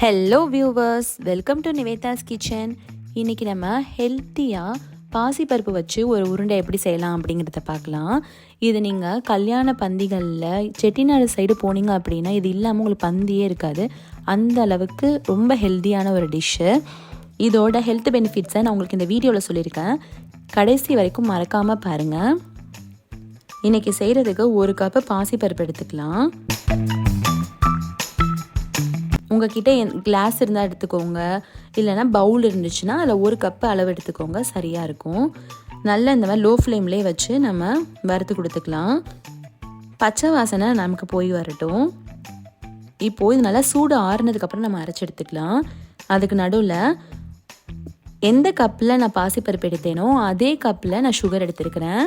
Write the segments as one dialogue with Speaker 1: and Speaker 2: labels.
Speaker 1: Hello viewers welcome to Nivetha's kitchen இன்றைக்கி நம்ம ஹெல்த்தியாக பாசிப்பருப்பு வச்சு ஒரு உருண்டை எப்படி செய்யலாம் அப்படிங்கிறத பார்க்கலாம். இது நீங்கள் கல்யாண பந்திகளில் செட்டிநாடு சைடு போனீங்க அப்படின்னா இது இல்லாமல் உங்களுக்கு பந்தியே இருக்காது. அந்த அளவுக்கு ரொம்ப ஹெல்த்தியான ஒரு டிஷ்ஷு இதோட ஹெல்த் பெனிஃபிட்ஸை நான் உங்களுக்கு இந்த வீடியோவில் சொல்லியிருக்கேன். கடைசி வரைக்கும் மறக்காமல் பாருங்கள் இன்றைக்கி செய்கிறதுக்கு ஒரு கப்பு பாசிப்பருப்பு எடுத்துக்கலாம். உங்ககிட்ட கிளாஸ் இருந்தால் எடுத்துக்கோங்க. இல்லைனா பவுல் இருந்துச்சுன்னா அதில் ஒரு கப்பு அளவு எடுத்துக்கோங்க. சரியாக இருக்கும். நல்ல இந்த மாதிரி லோ ஃப்ளேம்லேயே வச்சு நம்ம வறுத்து கொடுத்துக்கலாம். பச்சை வாசனை நமக்கு போய் வரட்டும். இப்போது இது நல்லா சூடு ஆறுனதுக்கப்புறம் நம்ம அரைச்சி எடுத்துக்கலாம். அதுக்கு நடுவில் எந்த கப்பில் நான் பாசிப்பருப்பு எடுத்தேனோ அதே கப்பில் நான் சுகர் எடுத்திருக்கிறேன்.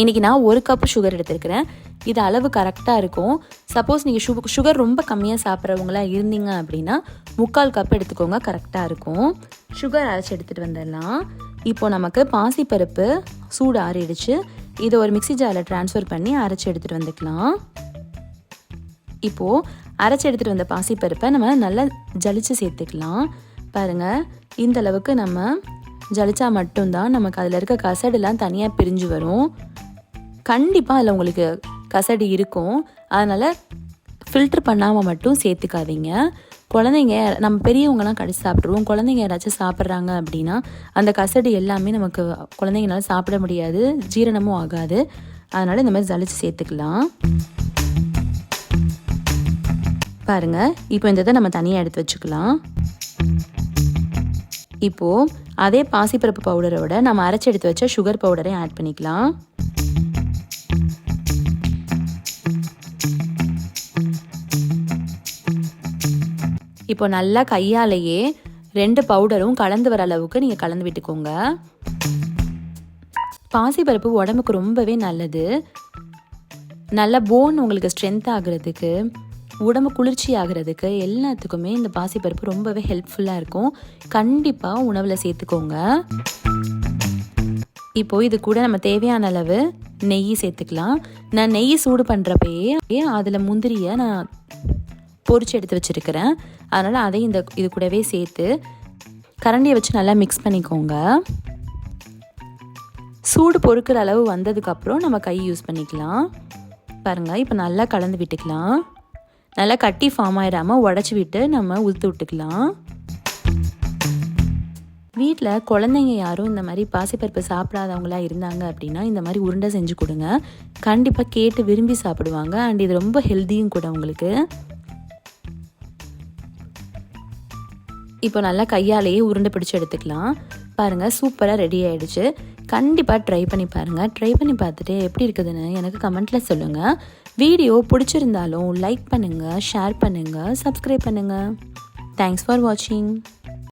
Speaker 1: இன்றைக்கி நான் ஒரு கப்பு சுகர் எடுத்திருக்கிறேன். இது அளவு கரெக்டாக இருக்கும். சப்போஸ் நீங்கள் சு சுகர் ரொம்ப கம்மியாக சாப்பிட்றவங்களா இருந்தீங்க அப்படின்னா முக்கால் கப் எடுத்துக்கோங்க கரெக்டாக இருக்கும். சுகர் அரைச்சி எடுத்துகிட்டு வந்துடலாம். இப்போது நமக்கு பாசிப்பருப்பு சூடு ஆறிடுச்சு. இதை ஒரு மிக்சி ஜாரில் ட்ரான்ஸ்ஃபர் பண்ணி அரைச்சி எடுத்துகிட்டு வந்துக்கலாம். இப்போது அரைச்சி எடுத்துகிட்டு வந்த பாசிப்பருப்பை நம்ம நல்லா ஜலிச்சு சேர்த்துக்கலாம். பாருங்கள் இந்த அளவுக்கு நம்ம ஜலிச்சா மட்டும்தான் நமக்கு அதில் இருக்க கசடுலாம் தனியாக பிரிஞ்சு வரும். கண்டிப்பாக அதில் உங்களுக்கு கசடி இருக்கும். அதனால் ஃபில்ட்ரு பண்ணாமல் மட்டும் சேர்த்துக்காதீங்க. குழந்தைங்க நம்ம பெரியவங்கலாம் கடிச்சு சாப்பிட்ருவோம் குழந்தைங்க யாராச்சும் சாப்பிட்றாங்க அப்படின்னா அந்த கசடி எல்லாமே நமக்கு குழந்தைங்களால சாப்பிட முடியாது. ஜீரணமும் ஆகாது. அதனால் இந்த மாதிரி ஜலிச்சு சேர்த்துக்கலாம். பாருங்கள் இப்போ இந்த இதை நம்ம தனியாக எடுத்து வச்சுக்கலாம். இப்போது அதே பாசிப்பருப்பு பவுடரோட நம்ம அரைச்சி எடுத்து வச்ச சுகர் பவுடரையும் ஆட் பண்ணிக்கலாம். இப்போ நல்லா கையாலேயே ரெண்டு பவுடரும் கலந்து வர அளவுக்கு நீங்கள் கலந்து விட்டுக்கோங்க. பாசிப்பருப்பு உடம்புக்கு ரொம்பவே நல்லது. நல்ல போன் உங்களுக்கு ஸ்ட்ரென்த் ஆகிறதுக்கு உடம்பு குளிர்ச்சி ஆகிறதுக்கு எல்லாத்துக்குமே இந்த பாசிப்பருப்பு ரொம்பவே ஹெல்ப்ஃபுல்லாக இருக்கும். கண்டிப்பாக உணவில் சேர்த்துக்கோங்க. இப்போது இது கூட நம்ம தேவையான அளவு நெய் சேர்த்துக்கலாம். நான் நெய் சூடு பண்ணுறப்பயே அதில் முந்திரியை நான் பொறிச்சு எடுத்து வச்சுருக்கிறேன். அதனால் அதையும் இந்த இது கூடவே சேர்த்து கரண்டியை வச்சு நல்லா மிக்ஸ் பண்ணிக்கோங்க. சூடு பொறுக்கிற அளவு வந்ததுக்கப்புறம் நம்ம கை யூஸ் பண்ணிக்கலாம். பாருங்கள் இப்போ நல்லா கலந்து விட்டுக்கலாம். நல்லா கட்டி ஃபார்ம் ஆகிடாமல் உடச்சி விட்டு நம்ம உளுத்து விட்டுக்கலாம். வீட்டில் குழந்தைங்க யாரும் இந்த மாதிரி பாசிப்பருப்பு சாப்பிடாதவங்களா இருந்தாங்க அப்படின்னா இந்த மாதிரி உருண்டை செஞ்சு கொடுங்க. கண்டிப்பாக கேட்டு விரும்பி சாப்பிடுவாங்க. அண்ட் இது ரொம்ப ஹெல்த்தியும் கூட உங்களுக்கு. இப்போ நல்லா கையாலேயே உருண்டை பிடிச்சி எடுத்துக்கலாம். பாருங்கள் சூப்பராக ரெடி ஆகிடுச்சு கண்டிப்பாக ட்ரை பண்ணி பாருங்கள் ட்ரை பண்ணி பார்த்துட்டு எப்படி இருக்குதுன்னு எனக்கு கமெண்ட்டில் சொல்லுங்கள் வீடியோ பிடிச்சிருந்தாலும் லைக் பண்ணுங்கள் ஷேர் பண்ணுங்கள் சப்ஸ்கிரைப் பண்ணுங்கள் தேங்க்ஸ் ஃபார் வாட்சிங்